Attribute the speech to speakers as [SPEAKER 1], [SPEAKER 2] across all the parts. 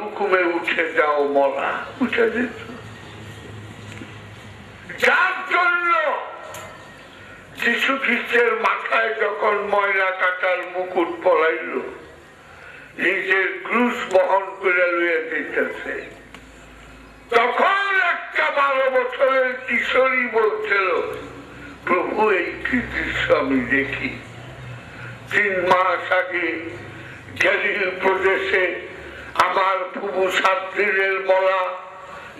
[SPEAKER 1] হুকুমে উঠে যাও, মরা। উঠে দিত যার জন্য যিশু খ্রিস্টের মাথায় যখন ময়না কাটার মুকুট পলাইল নিজের ক্রুশ বহন করে লুয়ে দিতেছে। তখন একটা বারো বছরের কিশোরী বলছিল, প্রভু, এই কি দৃশ্য আমি দেখি। তিন মাস আগে গ্যালিল প্রদেশে আমার প্রভু সাত্রীরের বলা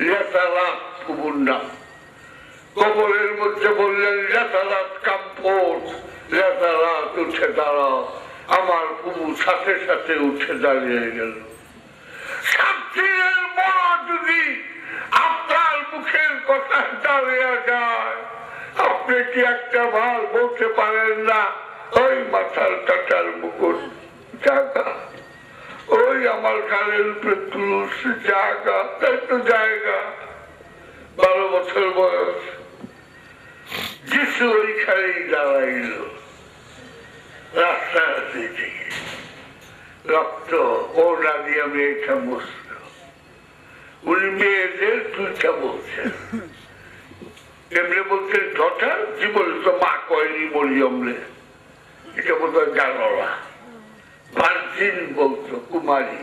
[SPEAKER 1] লেতালাত প্রভুর নাম কবরের মধ্যে বললেন লেতালাত কাম্পোট লেতালাত উঠে দাঁড়াও। আমার প্রভু সাথে সাথে উঠে দাঁড়িয়ে গেল। সাত্রীরের বলা যদি আপনার মুখের কথা দাঁড়িয়ে যায়, আপনি কি একটা ভালো বলতে পারেন না? ওই মাথার কাটার মুকুট। ওই আমার কানের উপরে জায়গা, একটু জায়গা। বারো বছর বয়স। যিশু ওইখানেই দাঁড়াইল। রাস্তার দিকে। রক্ত ওরা দিয়ে মেয়েটা বসল। উনি মেয়েদের দুইটা বলছেন। এমনি বলছেন ডটার কি বলছো মা কয়নি বলি অমলে। এটা বোধ হয় জানো না ভার্জিন বলতো কুমারী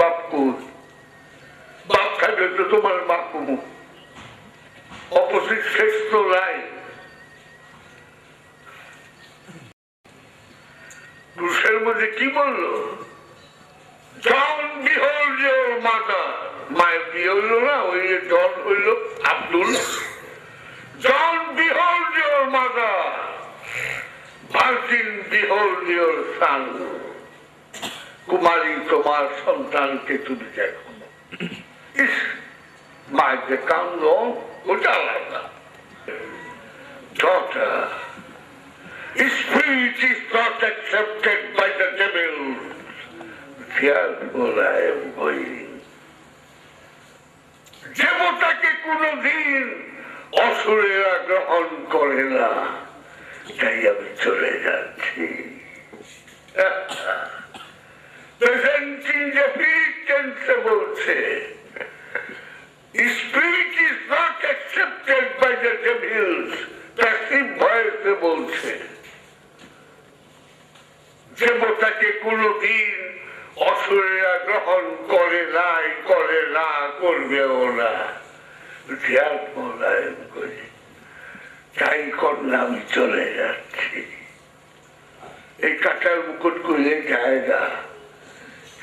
[SPEAKER 1] বাপকুর বাপ থাকলে তো তোমার মা কুমু। অপোজিট তো নাই পুরুষের মধ্যে কি বলল? জন মাতা। মায়ের বিয়ে হইল না, ওই যে জন হইল আব্দুল। জন বিহল মাতা। সান কুমারী তোমার সন্তানকে তুমি দেখো ইস মায়ের যে কান্দ ওটা আলাদা daughter, spirit is not accepted by the devil. Therefore I am going. দেবতাকে কোনদিন অসুরেরা গ্রহণ করে না তাই আমি চলে যাচ্ছি দেবতাকে কোনদিন অসুরেরা গ্রহণ করে নাই, করে না, করবেও না। ধ্যান মোলায়ন করি। তাই কন্যা আমি চলে যাচ্ছি। এই কাটার মুকুট করলে যায় না।